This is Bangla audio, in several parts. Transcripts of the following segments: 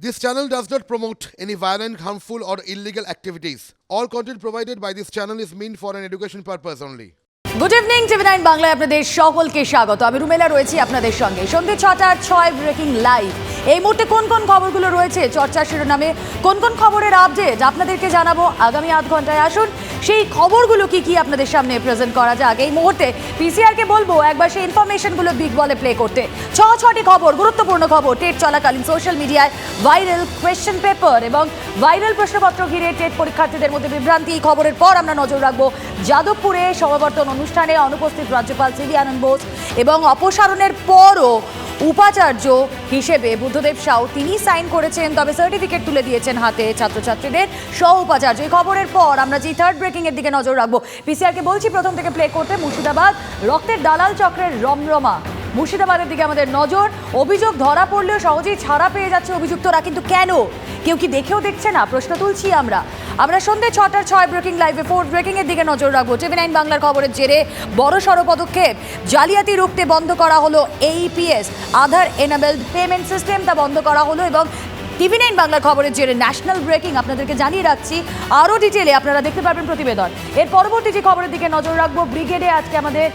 This channel does not promote any violent, harmful, or illegal activities. All content provided by this channel is meant for an education purpose only. Good evening TV nine বাংলায় আপনাদের সকলকে স্বাগত আমি রুমেলা রয়েছি আপনাদের সঙ্গে সন্ধ্যে ছটার ছয় ব্রেকিং লাইভ এই মুহূর্তে কোন কোন খবরগুলো রয়েছে চর্চা শিরোনামে? কোন কোন খবরের আপডেট আপনাদেরকে জানাব আগামী আধ ঘন্টায়। আসুন, সেই খবরগুলো কি কি আপনাদের সামনে প্রেজেন্ট করা যাক। এই মুহূর্তে পিসিআরকে বলব, একবার সেই ইনফরমেশনগুলো বিগ বলে প্লে করতে। ছ, ছটি খবর, গুরুত্বপূর্ণ খবর টেট চলাকালীন সোশ্যাল মিডিয়ায় ভাইরাল কোয়েশ্চেন পেপার এবং ভাইরাল প্রশ্নপত্র ঘিরে টেট পরীক্ষার্থীদের মধ্যে বিভ্রান্তি। এই খবরের পর আমরা নজর রাখব যাদবপুরে সমাবর্তন অনুষ্ঠানে অনুপস্থিত রাজ্যপাল সিবি আনন্দ বোস এবং অপসারণের পরও উপাচার্য হিসেবে বুদ্ধদেব সাউ তিনি সাইন করেছেন, তবে সার্টিফিকেট তুলে দিয়েছেন হাতে ছাত্রছাত্রীদের। সহ উপাচার্য, এই খবরের পর আমরা যে থার্ড ব্রেকিং এর দিকে নজর রাখব। পিসিআরকে বলছি, প্রথম থেকে প্লে করতে মুর্শিদাবাদ, রক্তের দালাল চক্রের রমরমা। মুর্শিদাবাদের দিকে আমাদের নজর। অভিযোগ ধরা পড়লেও সহজেই ছাড়া পেয়ে যাচ্ছে অভিযুক্তরা। কিন্তু কেন? কেউ কি দেখেও দেখছে না? প্রশ্ন তুলছি আমরা। আমরা সন্ধ্যে ছটার ছয় ব্রেকিং লাইভে, ফোর ব্রেকিং এর দিকে নজর রাখব। টিভি নাইন বাংলার খবরের জেরে বড় সড় পদক্ষেপ। জালিয়াতি রুখতে বন্ধ করা হলো AePS Aadhaar enabled payment system তা বন্ধ করা হলো এবং টিভি নাইন বাংলার খবরের জেরে ন্যাশনাল ব্রেকিং আপনাদেরকে জানিয়ে রাখছি আরও ডিটেলে আপনারা দেখতে পারবেন প্রতিবেদন। এর পরবর্তী যে খবরের দিকে নজর রাখব, ব্রিগেডে আজকে আমাদের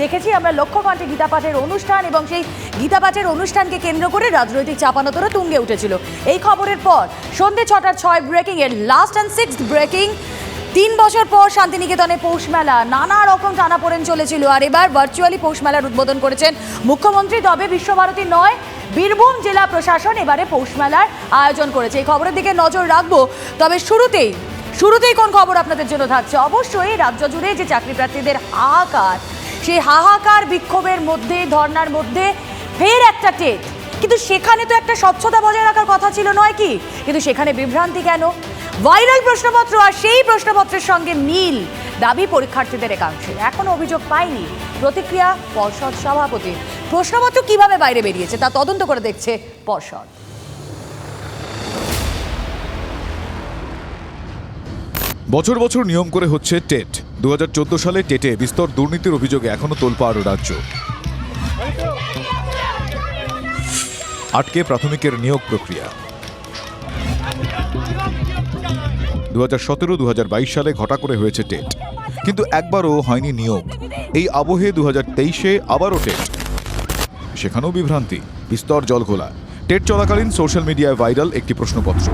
দেখেছি আমরা লক্ষ্যকণ্ঠে গীতা পাঠের অনুষ্ঠান এবং সেই গীতা পাঠের অনুষ্ঠানকে কেন্দ্র করে রাজনৈতিক চাপানোতরা তুঙ্গে উঠেছিল। এই খবরের পর সন্ধ্যে ছটার ছয় ব্রেকিং এর লাস্ট অ্যান্ড সিক্স ব্রেকিং। তিন বছর পর শান্তিনিকেতনে পৌষ মেলা, নানা রকম টানাপোড়েন চলেছিল। আর এবার ভার্চুয়ালি পৌষ মেলার উদ্বোধন করেছেন মুখ্যমন্ত্রী। তবে বিশ্বভারতী নয় বীরভূম জেলা প্রশাসন এবারে পৌষ মেলার আয়োজন করেছে। এই খবরের দিকে নজর রাখব। তবে শুরুতেই শুরুতেই কোন খবর আপনাদের জন্য থাকছে? অবশ্যই রাজ্য জুড়ে যে চাকরি প্রার্থীদের হাহাকার, সেই হাহাকার বিক্ষোভের মধ্যে, ধর্নার মধ্যে ফের একটা টেট কিন্তু সেখানে তো একটা স্বচ্ছতা বজায় রাখার কথা ছিল, নয় কি? কিন্তু সেখানে বিভ্রান্তি কেন? ভাইরাল প্রশ্নপত্র আর সেই প্রশ্নপত্রের সঙ্গে মিল। দাবি পরীক্ষার্থীদের একাংশের এখনও অভিযোগ পায়নি প্রতিক্রিয়া পর্ষদ সভাপতি। প্রশ্নপত্র কীভাবে বাইরে বেরিয়েছে তা তদন্ত করে দেখছে পর্ষদ। বছর বছর নিয়ম করে হচ্ছে টেট। দু হাজার চোদ্দ সালে টেটে বিস্তর দুর্নীতির অভিযোগে এখনও তোলপাড় রাজ্য। আটকে প্রাথমিকের নিয়োগ প্রক্রিয়া। দু হাজার সতেরো দু হাজার বাইশ সালে ঘটা করে হয়েছে টেট। কিন্তু একবারও হয়নি নিয়োগ। এই আবহে দু হাজার তেইশে আবারও টেট। সেখানেও বিভ্রান্তি বিস্তর জলঘোলা। টেট চলাকালীন সোশ্যাল মিডিয়ায় ভাইরাল একটি প্রশ্নপত্র।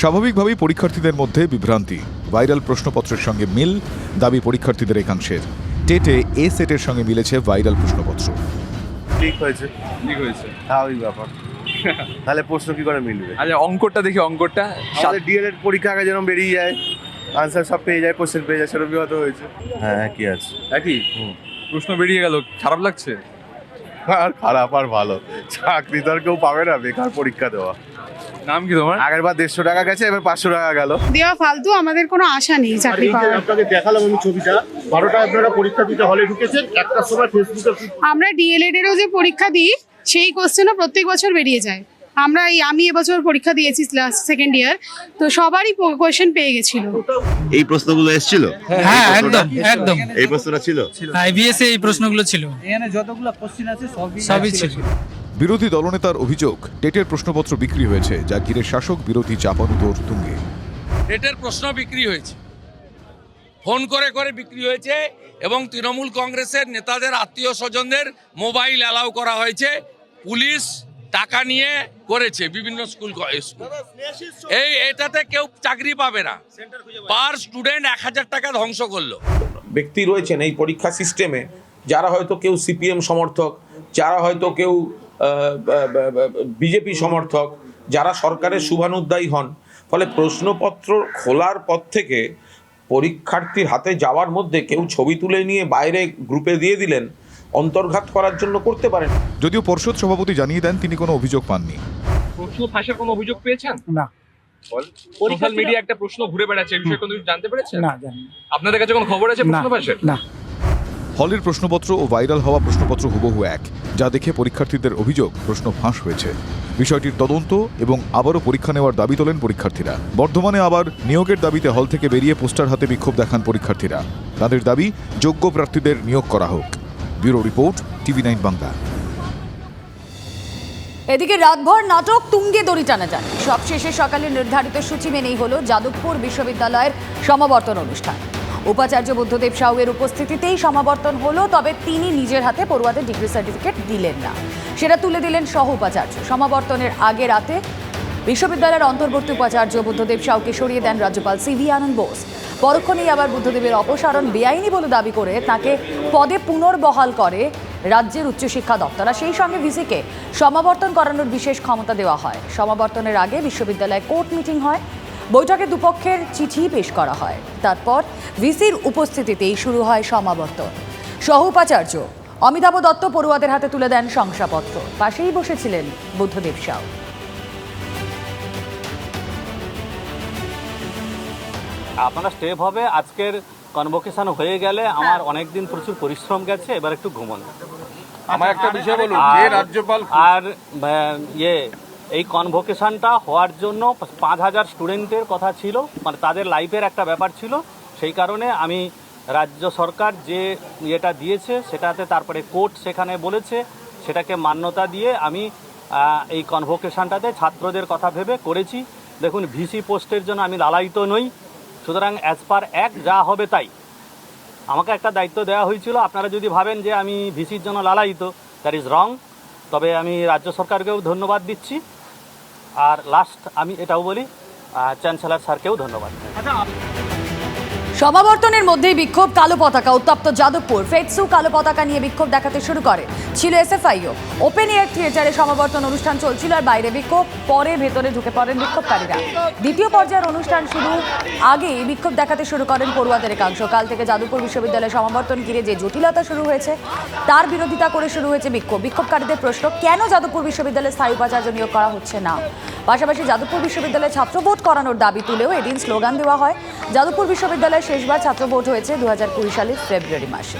স্বাভাবিকভাবেই পরীক্ষার্থীদের মধ্যে বিভ্রান্তি। ভাইরাল প্রশ্নপত্রের সঙ্গে মিল দাবি পরীক্ষার্থীদের একাংশের। টেটে এ সেটের সঙ্গে মিলেছে ভাইরাল প্রশ্নপত্র। লিক হয়েছে। ঠিক হয়েছে। স্বাভাবিক ব্যাপার। তাহলে প্রশ্ন কি করে মিলবে? আচ্ছা অঙ্কটা দেখি অঙ্কটা। আমাদের ডিএলএড পরীক্ষা আগে যেরকম বেরিয়ে যায় আনসার সব পেয়ে যায় কোশ্চেন পেয়ে যায় সেরকম হয়তো হয়েছে। হ্যাঁ কি আছে? একই? প্রশ্ন বেরিয়ে গেল খারাপ লাগছে? আর খারাপ আর ভালো। চাকরি তো আর কেউ পাবে না বেকার পরীক্ষা দেওয়া। নাম কি তোমার? আগের বার দেড়শো টাকা গেছে এবার পাঁচশো টাকা গেল। দেওয়া ফালতু আমাদের কোনো আশা নেই চাকরি পাওয়ার। আপনাকে দেখালাম আমি ছবিটা বারোটায় আপনারা পরীক্ষা দিতে হলে ঢুকেছেন একটার সময় ফেসবুকে আমরা ডিএলএড এরও যে পরীক্ষা দিই সেই কোশ্চেনও প্রত্যেক বছর বেরিয়ে যায়। আমরা এই আমি এবছর পরীক্ষা দিয়েছি ক্লাস সেকেন্ড ইয়ার তো সবারই কোয়েশ্চেন পেয়ে গেছিল। এই প্রশ্নগুলো এসেছিল? হ্যাঁ একদম একদম। এই প্রশ্নটা ছিল? আইবিএস এই প্রশ্নগুলো ছিল। এখানে যতগুলো কোশ্চেন আছে সবই ছিল। বিরোধী দলনেতার অভিযোগ টেটের প্রশ্নপত্র বিক্রি হয়েছে যা ঘিরে শাসক বিরোধী চাপানুতোর তুঙ্গে রেটের প্রশ্ন বিক্রি হয়েছে। ফোন করে করে বিক্রি হয়েছে এবং তৃণমূল কংগ্রেসের নেতাদের আত্মীয় স্বজনদের মোবাইল অ্যালাউ করা হয়েছে, পুলিশ টাকা নিয়ে করেছে বিভিন্ন স্কুল এই এটাতে কেউ চাকরি পাবে না। পার স্টুডেন্ট এক হাজার টাকা ধ্বংস করল। ব্যক্তি রয়েছেন এই পরীক্ষা সিস্টেমে, যারা হয়তো কেউ সিপিএম সমর্থক, যারা হয়তো কেউ বিজেপি সমর্থক, যারা সরকারের শুভানুদ্দায়ী হন। ফলে প্রশ্নপত্র খোলার পর থেকে পরীক্ষার্থীর হাতে যাওয়ার মধ্যে কেউ ছবি তুলে নিয়ে বাইরে গ্রুপে দিয়ে দিলেন অন্তর্ঘাত করার জন্য করতে পারেন। যদিও পর্ষদ সভাপতি জানিয়ে দেন তিনি কোনো অভিযোগ পাননি। প্রশ্ন ফাঁসের কোনো অভিযোগ পেয়েছেন? না। সোশ্যাল মিডিয়া একটা প্রশ্ন ঘুরে বেড়াচ্ছে এই বিষয়ে কোনো কিছু জানতে পেরেছেন? না জানি আপনাদের কাছে কোনো খবর আছে প্রশ্ন ফাঁসের? না। হলের প্রশ্নপত্র ও ভাইরাল হওয়া প্রশ্নপত্র হুবহু এক। যা দেখে পরীক্ষার্থীদের অভিযোগ প্রশ্ন ফাঁস হয়েছে। বিষয়টির তদন্ত এবং আবারও পরীক্ষা নেওয়ার দাবি তোলেন পরীক্ষার্থীরা। বর্ধমানে আবার নিয়োগের দাবিতে হল থেকে বেরিয়ে পোস্টার হাতে বিক্ষোভ দেখান পরীক্ষার্থীরা। তাদের দাবি, যোগ্য প্রার্থীদের নিয়োগ করা হোক। Bureau report, TV nine Bangla. এদিকে রাতভর নাটক তুঙ্গে দড়ি টানা যান সবশেষে সকালে নির্ধারিত সূচি মেনেই হলো যাদবপুর বিশ্ববিদ্যালয়ের সমাবর্তন অনুষ্ঠান। উপাচার্য বুদ্ধদেব সাউয়ের উপস্থিতিতেই সমাবর্তন হলো, তবে তিনি নিজের হাতে পড়ুয়াদের ডিগ্রি সার্টিফিকেট দিলেন না। সেটা তুলে দিলেন সহ উপাচার্য। সমাবর্তনের আগে রাতে বিশ্ববিদ্যালয়ের অন্তর্বর্তী উপাচার্য বুদ্ধদেব সাউকে সরিয়ে দেন রাজ্যপাল সিভি আনন্দ বোস। পরক্ষণেই আবার বুদ্ধদেবের অপসারণ বেআইনি বলে দাবি করে তাকে পদে পুনর্বহাল করে রাজ্যের উচ্চশিক্ষা দপ্তর। আর সেই সঙ্গে ভিসিকে সমাবর্তন করানোর বিশেষ ক্ষমতা দেওয়া হয়। সমাবর্তনের আগে বিশ্ববিদ্যালয়ে কোর্ট মিটিং হয়। বৈঠকে দুপক্ষের চিঠি পেশ করা হয়। তারপর ভিসির উপস্থিতিতেই শুরু হয় সমাবর্তন। সহ উপাচার্য অমিতাভ দত্ত পড়ুয়াদের হাতে তুলে দেন শংসাপত্র। পাশেই বসেছিলেন বুদ্ধদেব সাউ। আপনারা স্টেপ হবে আজকের কনভোকেশন হয়ে গেলে আমার অনেক দিন প্রচুর পরিশ্রম গেছে এবার একটু ঘুমন। আমার একটা বিষয় বলুন যে রাজ্যপাল আর ইয়ে এই কনভোকেশনটা হওয়ার জন্য পাঁচ হাজার স্টুডেন্টের কথা ছিল মানে তাদের লাইফের একটা ব্যাপার ছিল। সেই কারণে আমি রাজ্য সরকার যে ইয়েটা দিয়েছে, সেটাতে তারপরে কোর্ট সেখানে বলেছে, সেটাকে মান্যতা দিয়ে আমি এই কনভোকেশনটাতে ছাত্রদের কথা ভেবে করেছি। দেখুন ভিসি পোস্টের জন্য আমি লালায়িত নই। সুতরাং অ্যাজ পার এক যা হবে তাই। আমাকে একটা দায়িত্ব দেওয়া হয়েছিল। আপনারা যদি ভাবেন যে আমি ভিসির জন্য লালায়িত দ্যাট ইজ রং তবে আমি রাজ্য সরকারকেও ধন্যবাদ দিচ্ছি। আর লাস্ট আমি এটাও বলি চ্যান্সেলার স্যারকেও ধন্যবাদ। সমাবর্তনের মধ্যেই বিক্ষোভ কালো পতাকা। উত্তপ্ত যাদবপুর ফেটসু কালো পতাকা নিয়ে বিক্ষোভ দেখাতে শুরু করে। ছিল এসএফআইও। ওপেন এয়ার থিয়েটারে সমাবর্তন অনুষ্ঠান চলছিল আর বাইরে বিক্ষোভ, পরে ভেতরে ঢুকে পড়েন বিক্ষোভকারীরা। দ্বিতীয় পর্যায়ের অনুষ্ঠান শুরু আগেই বিক্ষোভ দেখাতে শুরু করেন পড়ুয়াদের একাংশ। কাল থেকে যাদবপুর বিশ্ববিদ্যালয়ে সমাবর্তন ঘিরে যে জটিলতা শুরু হয়েছে, তার বিরোধিতা করে শুরু হয়েছে বিক্ষোভ। বিক্ষোভকারীদের প্রশ্ন, কেন যাদবপুর বিশ্ববিদ্যালয়ে স্থায়ী উপাচার্য নিয়োগ করা হচ্ছে না? পাশাপাশি যাদবপুর বিশ্ববিদ্যালয়ে ছাত্র করানোর দাবি তুলেও এদিন স্লোগান দেওয়া হয়। যাদবপুর বিশ্ববিদ্যালয়ে শেষবার ছাত্র ভোট হয়েছে দু হাজার কুড়ি সালের ফেব্রুয়ারি মাসে।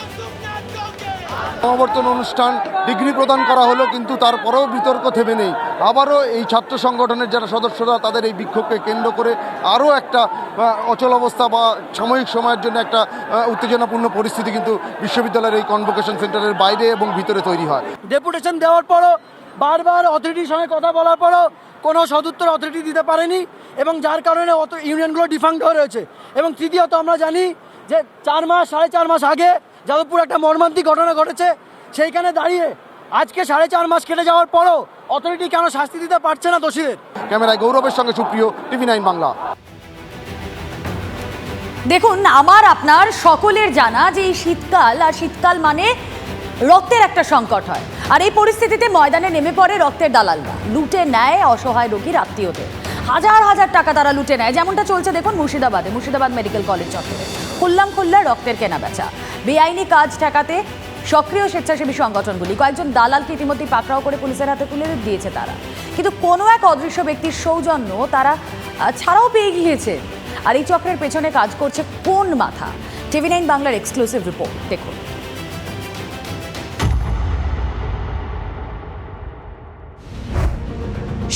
সমাবর্তন অনুষ্ঠান ডিগ্রি প্রদান করা হলো কিন্তু তারপরেও বিতর্ক থেমে নেই। আবারও এই ছাত্র সংগঠনের যারা সদস্যরা তাদের এই বিক্ষোভকে কেন্দ্র করে আরও একটা অচল অবস্থা বা সাময়িক সময়ের জন্য একটা উত্তেজনাপূর্ণ পরিস্থিতি কিন্তু বিশ্ববিদ্যালয়ের এই কনভোকেশন সেন্টারের বাইরে এবং ভিতরে তৈরি হয়। ডেপুটেশন দেওয়ার পরও বারবার অথরিটির সঙ্গে কথা বলার পরও কোনো সদুত্তর অথরিটি দিতে পারেনি এবং যার কারণে অত ইউনিয়নগুলো ডিফাঙ্ক্ট হয়ে রয়েছে। এবং তৃতীয়ত আমরা জানি যে চার মাস সাড়ে চার মাস আগে যাদবপুর একটা মর্মান্তিক ঘটনা ঘটেছে সেইখানে দাঁড়িয়ে আজকে সাড়ে চার মাস কেটে যাওয়ার পরও অথরিটি কেন শাস্তি দিতে পারছে না দোষীদের? ক্যামেরায় গৌরবের সঙ্গে সুপ্রিয় টিভি নাইন বাংলা। দেখুন আমার আপনার সকলের জানা যে এই শীতকাল আর শীতকাল মানে রক্তের একটা সংকট হয়। আর এই পরিস্থিতিতে ময়দানে নেমে পড়ে রক্তের দালালরা। লুটে নেয় অসহায় রোগীর আত্মীয়দের। হাজার হাজার টাকা তারা লুটে নেয়। যেমনটা চলছে দেখুন মুর্শিদাবাদে, মুর্শিদাবাদ মেডিকেল কলেজ চত্বরে। খুল্লাম খুল্লা রক্তের কেনা বেচা বেআইনি কাজ ঠেকাতে সক্রিয় স্বেচ্ছাসেবী সংগঠনগুলি। কয়েকজন দালালকে ইতিমধ্যেই পাকড়াও করে পুলিশের হাতে তুলে দিয়েছে তারা। কিন্তু কোনো এক অদৃশ্য ব্যক্তির সৌজন্য তারা ছাড়াও পেয়ে গিয়েছে। আর এই চক্রের পেছনে কাজ করছে কোন মাথা? টিভি নাইন বাংলার এক্সক্লুসিভ রিপোর্ট দেখুন।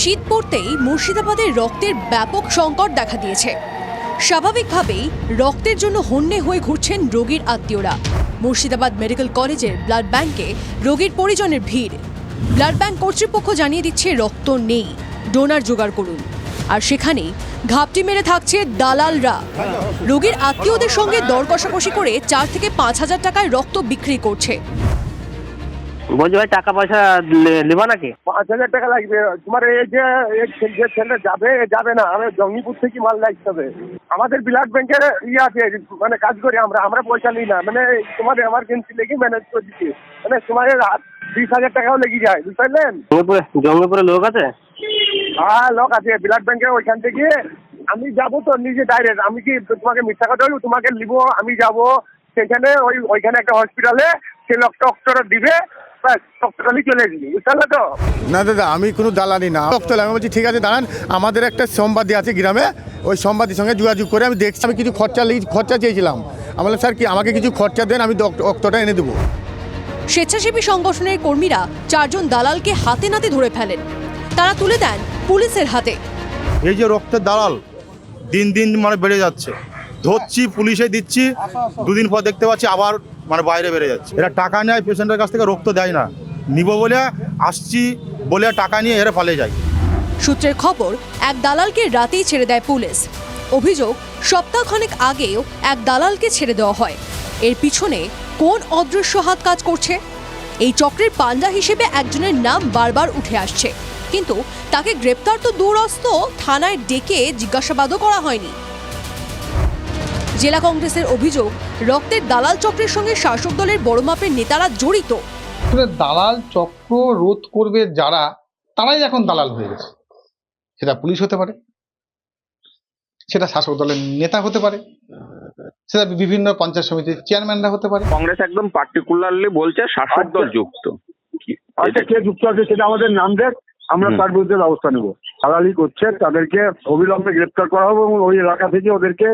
শীত পড়তেই মুর্শিদাবাদের রক্তের ব্যাপক সংকট দেখা দিয়েছে। স্বাভাবিকভাবেই রক্তের জন্য হন্যে হয়ে ঘুরছেন রোগীর আত্মীয়রা। মুর্শিদাবাদ মেডিকেল কলেজের ব্লাড ব্যাংকে রোগীর পরিজনের ভিড়। ব্লাড ব্যাংক কর্তৃপক্ষ জানিয়ে দিচ্ছে, রক্ত নেই। ডোনার জোগাড় করুন। আর সেখানেই ঘাপটি মেরে থাকছে দালালরা। রোগীর আত্মীয়দের সঙ্গে দর কষাকষি করে চার থেকে পাঁচ হাজার টাকায় রক্ত বিক্রি করছে। বলছি ভাই টাকা পয়সা নেবা নাকি? পাঁচ হাজার টাকা লাগবে। তোমার এই যে যে ছেলে যাবে যাবে না। আমি জঙ্গিপুর থেকে মাল লাগতে হবে। আমাদের ব্লাড ব্যাংকের ইয়ে আছে মানে কাজ করি আমরা। আমরা পয়সা নিই না। মানে তোমার এমার্জেন্সি লেগে ম্যানেজ করে দিচ্ছি। মানে তোমার বিশ হাজার টাকাও লেগে যায়। বুঝতে পারলেন? জঙ্গিপুরে লোক আছে? হ্যাঁ লোক আছে। ব্লাড ব্যাংকে ওইখান থেকে আমি যাব তো নিজে ডাইরেক্ট আমি কি তোমাকে মিথ্যা কথা বলব? তোমাকে নিব আমি যাব। সেখানে ওই ওইখানে একটা হসপিটালে সে লোকটা অক্সর দিবে না দাদা আমি কোনো দালালি না রক্তলা আমি বলছি ঠিক আছে দাঁড়ান আমাদের একটা সম্বাদী আছে গ্রামে ওই সম্বাদীর সঙ্গে যোগাযোগ করে আমি দেখছি আমি কিছু খরচা লেগে খরচা চেয়েছিলাম। আমি বললাম স্যার কি আমাকে কিছু খরচা দেন আমি রক্তটা এনে দেবো। স্বেচ্ছাসেবী সংগঠনের কর্মীরা চারজন দালালকে হাতে নাতে ধরে ফেলেন। তারা তুলে দেন পুলিশের হাতে। এই যে রক্তের দালাল দিন দিন মানে বেড়ে যাচ্ছে। ধরছি পুলিশে দিচ্ছি দুদিন পর দেখতে পাচ্ছি আবার মানে বাইরে বেড়ে যাচ্ছে। এরা টাকা নেয় পেশেন্টের কাছ থেকে রক্ত দেয় না। নিব বলে আসছি বলে টাকা নিয়ে এরা পালিয়ে যায়। সূত্রের খবর এক দালালকে রাতেই ছেড়ে দেয় পুলিশ। অভিযোগ সপ্তাহখানেক আগেও এক দালালকে ছেড়ে দেওয়া হয়। এর পিছনে কোন অদৃশ্য হাত কাজ করছে? এই চক্রের পান্ডা হিসেবে একজনের নাম বারবার উঠে আসছে। কিন্তু তাকে গ্রেপ্তার তো দূরস্থ থানায় ডেকে জিজ্ঞাসাবাদও করা হয়নি। জেলা কংগ্রেসের অভিযোগ রক্তের দালাল চক্রের সঙ্গে শাসক দলের বড় মাপের নেতারা জড়িত। দালাল চক্র রোধ করবে যারা তারাই এখন দালাল হয়ে গেছে। সেটা পুলিশ হতে পারে সেটা শাসক দলের নেতা হতে পারে সেটা বিভিন্ন পঞ্চায়েত সমিতির চেয়ারম্যানরা হতে পারে। কংগ্রেস একদম পার্টিকুলারলি বলছে শাসক দল যুক্ত। আচ্ছা কে যুক্ত আছে সেটা আমাদের নাম দেখ আমরা তার বিরুদ্ধে ব্যবস্থা নেব। দালালি করছে তাদেরকে অবিলম্বে গ্রেপ্তার করা হবে এবং ওই এলাকা থেকে ওদেরকে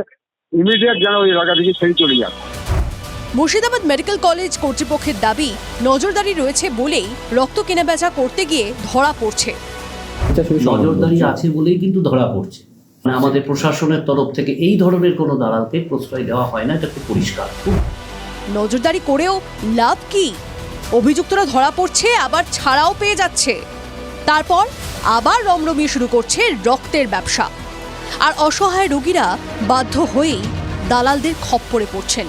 ইমিডিয়েট যেন ওই এলাকা থেকে ছেড়ে চলে যাক মুর্শিদাবাদ মেডিকেল কলেজ কর্তৃপক্ষের দাবি নজরদারি রয়েছে বলেই রক্ত কেনাবেচা করতে গিয়ে ধরা পড়ছে। নজরদারি আছে বলেই কিন্তু ধরা পড়ছে। মানে আমাদের প্রশাসনের তরফ থেকে এই ধরনের কোনো দালালকে প্রশ্রয় দেওয়া হয় না এটা খুব পরিষ্কার। নজরদারি করেও লাভ কি? অভিযুক্তরা ধরা পড়ছে আবার ছাড়াও পেয়ে যাচ্ছে। তারপর আবার রমরমিয়ে শুরু করছে রক্তের ব্যবসা। আর অসহায় রোগীরা বাধ্য হয়েই দালালদের খপ্পরে পড়ছেন।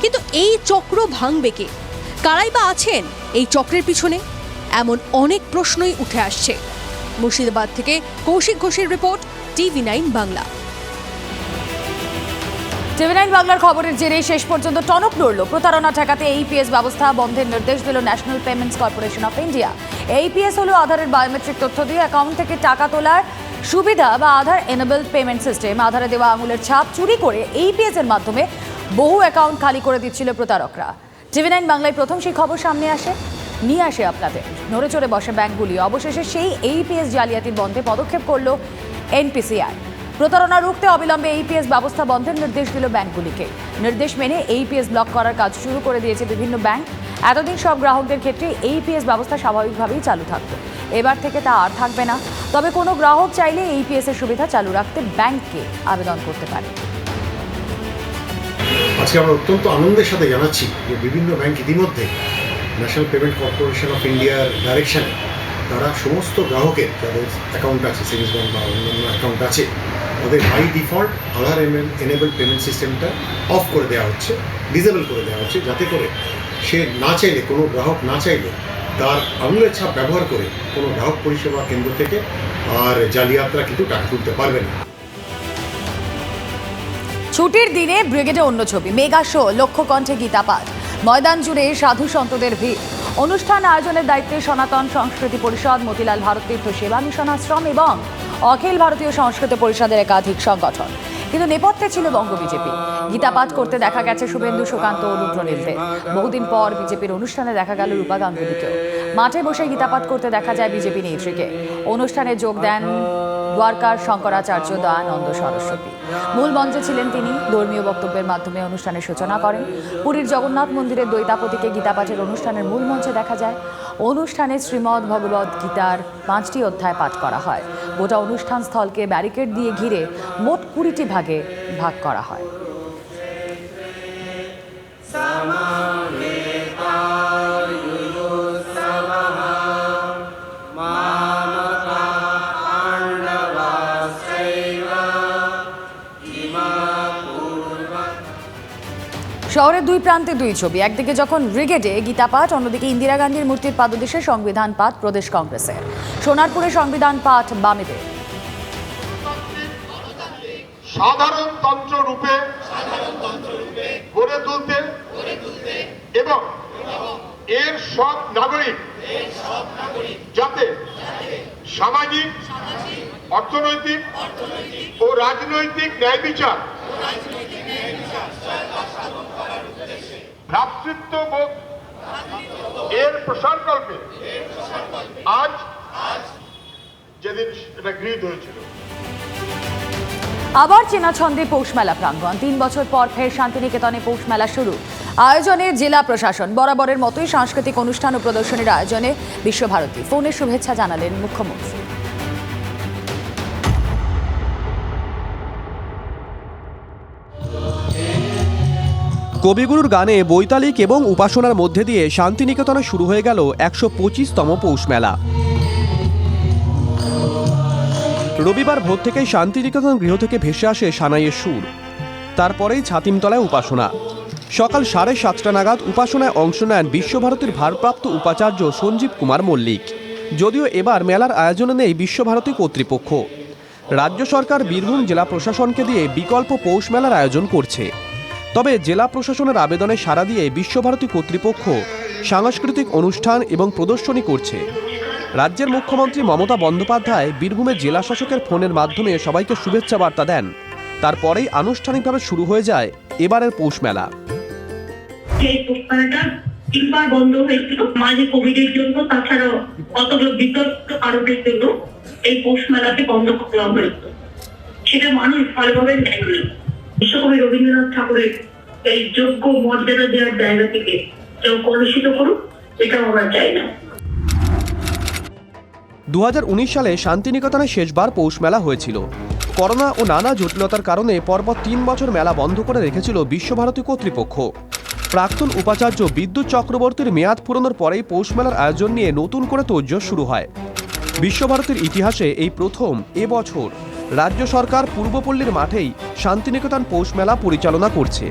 কিন্তু এই চক্র ভাঙবে কে? কারাই বা আছেন এই চক্রের পিছনে? এমন অনেক প্রশ্নই উঠে আসছে। মুর্শিদাবাদ থেকে কৌশিক ঘোষের report, TV nine Bangla. TV nine বাংলার খবরের জেরে শেষ পর্যন্ত টনক নড়ল। প্রতারণা ঠেকাতে এইপিএস ব্যবস্থা বন্ধের নির্দেশ দিল National Payments Corporation of India AEPS হলো আধারের বায়োমেট্রিক তথ্য দিয়ে অ্যাকাউন্ট থেকে টাকা তোলার সুবিধা বা আধার এনেবল পেমেন্ট সিস্টেম আধারে দেওয়া আঙুলের ছাপ চুরি করে এইপিএস এর মাধ্যমে বহু অ্যাকাউন্ট খালি করে দিচ্ছিল প্রতারকরা। টিভি নাইন বাংলায় প্রথম সেই খবর সামনে আসে, নিয়ে আসে আপনাদের। নড়ে চড়ে বসে ব্যাংকগুলি। অবশেষে সেই এইপিএস জালিয়াতি বন্ধে পদক্ষেপ করল এনপিসিআর প্রতারণা রুখতে অবিলম্বে এইপিএস ব্যবস্থা বন্ধের নির্দেশ দিল ব্যাংকগুলিকে। নির্দেশ মেনে এইপিএস ব্লক করার কাজ শুরু করে দিয়েছে বিভিন্ন ব্যাংক। এতদিন সব গ্রাহকদের ক্ষেত্রে এইপিএস ব্যবস্থা স্বাভাবিকভাবেই চালু থাকতো। এবার থেকে তা আর থাকবে না। তবে কোনো গ্রাহক চাইলে এইপিএস এর সুবিধা চালু রাখতে ব্যাংককে আবেদন করতে পারে। আজকে আমরা অত্যন্ত আনন্দের সাথে জানাচ্ছি যে বিভিন্ন ব্যাংক ইতিমধ্যে ন্যাশনাল পেমেন্ট কর্পোরেশন অফ ইন্ডিয়ার ডাইরেকশনে তারা সমস্ত গ্রাহকের যাদের অ্যাকাউন্ট আছে সেভিংস ব্যাংক বা অন্যান্য অ্যাকাউন্ট আছে, তাদের by default Aadhaar enable payment সিস্টেমটা অফ করে দেওয়া হচ্ছে ডিসেবল করে দেওয়া হচ্ছে, যাতে করে সে না চাইলে, কোনো গ্রাহক না চাইলে তার আঙুলের ছাপ ব্যবহার করে কোনো গ্রাহক পরিষেবা কেন্দ্র থেকে আর জালিয়াতরা কিন্তু টাকা তুলতে পারবে না। ছুটির দিনে ব্রিগেডে অন্য ছবি, মেগা শো লক্ষ্য কণ্ঠে গীতা পাঠ। ময়দান জুড়ে সাধু সন্তদের ভিড়। অনুষ্ঠান আয়োজনের দায়িত্বে সনাতন সংস্কৃতি পরিষদ, মতিলাল ভারতীর্থ সেবা মিশন আশ্রম এবং অখিল ভারতীয় সংস্কৃত পরিষদের একাধিক সংগঠন। কিন্তু নেপথ্যে ছিল বঙ্গ বিজেপি। গীতা পাঠ করতে দেখা গেছে শুভেন্দু, সুকান্ত ও বহুদিন পর বিজেপির অনুষ্ঠানে দেখা গেল রূপা গাঙ্গুলিকেও। মাঠে বসে গীতা পাঠ করতে দেখা যায় বিজেপি নেত্রীকে। অনুষ্ঠানে যোগ দেন দ্বারকার শঙ্করাচার্য দয়ানন্দ সরস্বতী। মূল মঞ্চে ছিলেন তিনি। ধর্মীয় বক্তব্যের মাধ্যমে অনুষ্ঠানের সূচনা করেন। পুরীর জগন্নাথ মন্দিরের দৈতাপতিকে গীতাপাঠের অনুষ্ঠানের মূল মঞ্চে দেখা যায়। অনুষ্ঠানে শ্রীমদ্ ভগবদ গীতার পাঁচটি অধ্যায় পাঠ করা হয়। গোটা অনুষ্ঠান স্থলকে ব্যারিকেড দিয়ে ঘিরে মোট কুড়িটি ভাগে ভাগ করা হয়। শহরের দুই প্রান্তে দুই ছবি। একদিকে যখন ব্রিগেডে গীতা পাঠ, অন্যদিকে ইন্দিরা গান্ধীর মূর্তির পাদদেশে সংবিধান পাঠ প্রদেশ কংগ্রেসের। সোনারপুরে সংবিধান পাঠ বামেদের সাধারণ তন্ত্র রূপে গড়ে তুলতে এবং এর সব নাগরিক যাতে সামাজিক, অর্থনৈতিক ও রাজনৈতিক ন্যায় বিচার ভ্রাতৃত্ববোধ এর প্রসারকল্পে আজ যেদিন গৃহীত হয়েছিল। আবার চেনা ছন্দে পৌষ মেলা প্রাঙ্গণ। তিন বছর পর ফের শান্তিনিকেতনে পৌষ মেলা শুরু। আয়োজনে জেলা প্রশাসন, বরাবরের মতোই সাংস্কৃতিক অনুষ্ঠান ও প্রদর্শনীর আয়োজনে বিশ্বভারতী। ফোনের শুভেচ্ছা জানালেন মুখ্যমন্ত্রী। কবিগুরুর গানে বৈতালিক এবং উপাসনার মধ্যে দিয়ে শান্তিনিকেতনে শুরু হয়ে গেল একশো পঁচিশতম পৌষ মেলা। রবিবার ভোর থেকেই শান্তিনিকেতন গৃহ থেকে ভেসে আসে সানাইয়ের সুর। তারপরেই ছাতিমতলায় উপাসনা। সকাল সাড়ে সাতটা নাগাদ উপাসনায় অংশ নেন বিশ্বভারতীর ভারপ্রাপ্ত উপাচার্য সঞ্জীব কুমার মল্লিক। যদিও এবার মেলার আয়োজনে নেই বিশ্বভারতী কর্তৃপক্ষ। রাজ্য সরকার বীরভূম জেলা প্রশাসনকে দিয়ে বিকল্প পৌষ মেলার আয়োজন করছে। তবে জেলা প্রশাসনের আবেদনে সাড়া দিয়ে বিশ্বভারতী কর্তৃপক্ষ সাংস্কৃতিক অনুষ্ঠান এবং প্রদর্শনী করছে। রাজ্যের মুখ্যমন্ত্রী মমতা বন্দ্যোপাধ্যায় বীরভূমের জেলা শাসকের ফোনের মাধ্যমে সবাইকে শুভেচ্ছা বার্তা দেন। তারপরেই আনুষ্ঠানিকভাবে শুরু হয়ে যায় এবারের পৌষ মেলা। তিনবার বন্ধ হয়েছিল। মাঝে কোভিড এর জন্য, তাছাড়াও কতগুলো বিতর্ক জন্য এই পৌষ মেলাকে বন্ধ করা হয়েছিল। সেটা মানুষ ভালোভাবে বিশ্বকবি রবীন্দ্রনাথ ঠাকুরের এই যোগ্য মর্যাদা দেওয়ার জায়গা থেকে কেউ কলুষিত করুক এটা আমরা চাই না। দুহাজার উনিশ সালে শান্তিনিকেতনে শেষবার পৌষ মেলা হয়েছিল। করোনা ও নানা জটিলতার কারণে পরপর তিন বছর মেলা বন্ধ করে রেখেছিল বিশ্বভারতী কর্তৃপক্ষ। প্রাক্তন উপাচার্য বিদ্যুৎ চক্রবর্তীর মেয়াদ পুরনোর পরেই পৌষ মেলার আয়োজন নিয়ে নতুন করে তোড়জোড় শুরু হয়। বিশ্বভারতীর ইতিহাসে এই প্রথম এবছর রাজ্য সরকার পূর্বপল্লীর মাঠেই শান্তিনিকেতন পৌষ মেলা পরিচালনা করছে।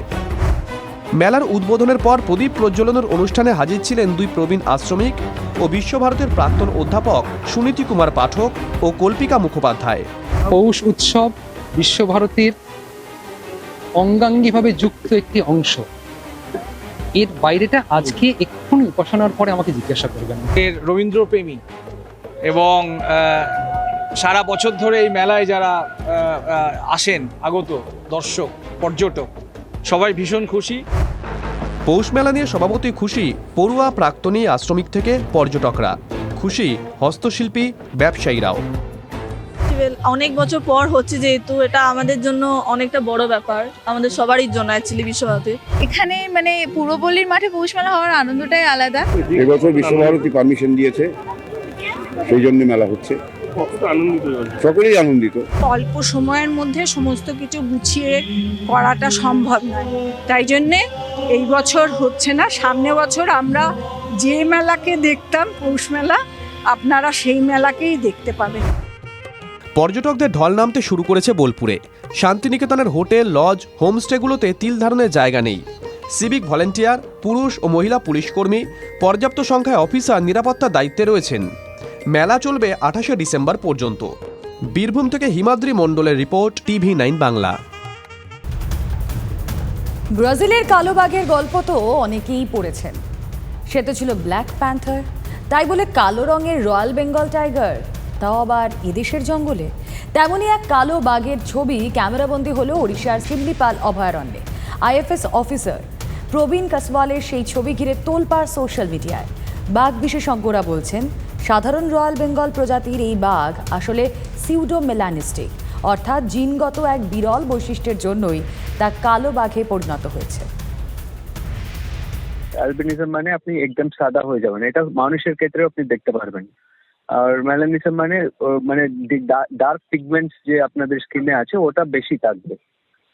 মেলার উদ্বোধনের পর প্রদীপ প্রজ্বলনের অনুষ্ঠানে হাজির ছিলেন দুই প্রবীণ আশ্রমিক ও বিশ্বভারতের প্রাক্তন অধ্যাপক সুনীতি কুমার পাঠক ও কল্পিকা মুখোপাধ্যায়। পৌষ উৎসব বিশ্বভারতীর অঙ্গাঙ্গিভাবে যুক্ত একটি অংশ। এর বাইরেটা আজকে এক্ষুনি উপাসনার পরে আমাকে জিজ্ঞাসা করবেন। এর রবীন্দ্রপ্রেমী এবং সারা বছর ধরে এই মেলায় যারা আসেন আগত দর্শক পর্যটক সবাই ভীষণ খুশি। পৌষ মেলা নিয়ে সভাপতি খুশি পড়ুয়া প্রাক্তনী আশ্রমিক থেকে পর্যটকরা। খুশি হস্তশিল্পী ব্যবসায়ীরাও। অনেক বছর পর হচ্ছে যেহেতু এটা আমাদের জন্য অনেকটা বড় ব্যাপার আমাদের সবারই জন্য অ্যাকচুয়ালি বিশ্বভারতী। এখানে মানে পূর্বপল্লীর মাঠে পৌষ মেলা হওয়ার আনন্দটাই আলাদা। এবছর বিশ্বভারতী পারমিশন দিয়েছে সেই জন্য মেলা হচ্ছে। সকলেই আনন্দিত। অল্প সময়ের মধ্যে সমস্ত কিছু গুছিয়ে করাটা সম্ভব নয়। তাই জন্যে এই বছর হচ্ছে না সামনে বছর আমরা যে মেলাকে দেখতাম পৌষ মেলা আপনারা সেই মেলাকেই দেখতে পাবেন। পর্যটকদের ঢল নামতে শুরু করেছে বোলপুরে। শান্তিনিকেতনের হোটেল লজ হোমস্টেগুলোতে তিল ধারণের জায়গা নেই। সিভিক ভলেন্টিয়ার পুরুষ ও মহিলা পুলিশকর্মী পর্যাপ্ত সংখ্যায় অফিসার নিরাপত্তার দায়িত্বে রয়েছেন। মেলা চলবে আঠাশে ডিসেম্বর পর্যন্ত। বীরভূম থেকে হিমাদ্রি মণ্ডলের রিপোর্ট, টিভি নাইন বাংলা। ব্রাজিলের কালো বাঘের গল্প তো অনেকেই পড়েছেন। সে তো ছিল ব্ল্যাক প্যান্থার তাই বলে কালো রঙের রয়্যাল বেঙ্গল টাইগার তাও আবার এদেশের জঙ্গলে। তেমনই এক কালো বাঘের ছবি ক্যামেরাবন্দি হলো ওড়িশার সিমলিপাল অভয়ারণ্যে। আইএফএস অফিসার প্রবীণ কাসওয়ালের সেই ছবি ঘিরে তোলপাড় সোশ্যাল মিডিয়ায় বাঘ বিশেষজ্ঞরা বলছেন সাধারণ রয়্যাল বেঙ্গল প্রজাতির এই বাঘ আসলে সিউডো মেলানিস্টিক অর্থাৎ জিনগত এক বিরল বৈশিষ্ট্যের জন্যই তা কালো বাঘে পরিণত হয়েছে। অ্যালবিনিজম মানে আপনি একদম সাদা হয়ে যাবেন। এটা মানুষের ক্ষেত্রেও আপনি দেখতে পারবেন। আর মেলানিজম মানে মানে ডার্ক পিগমেন্টস যে আপনাদের স্কিনে আছে, ওটা বেশি থাকবে।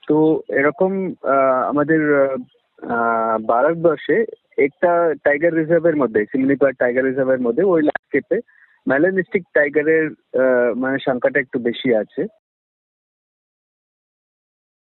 তো এরকম আমাদের ভারতবর্ষে একটা টাইগার রিজার্ভের মধ্যে সিমলিপার টাইগার রিজার্ভের মধ্যে, ওই ল্যান্ডস্কেপে মেলানিস্টিক টাইগারের মানে সংখ্যাটা একটু বেশি আছে।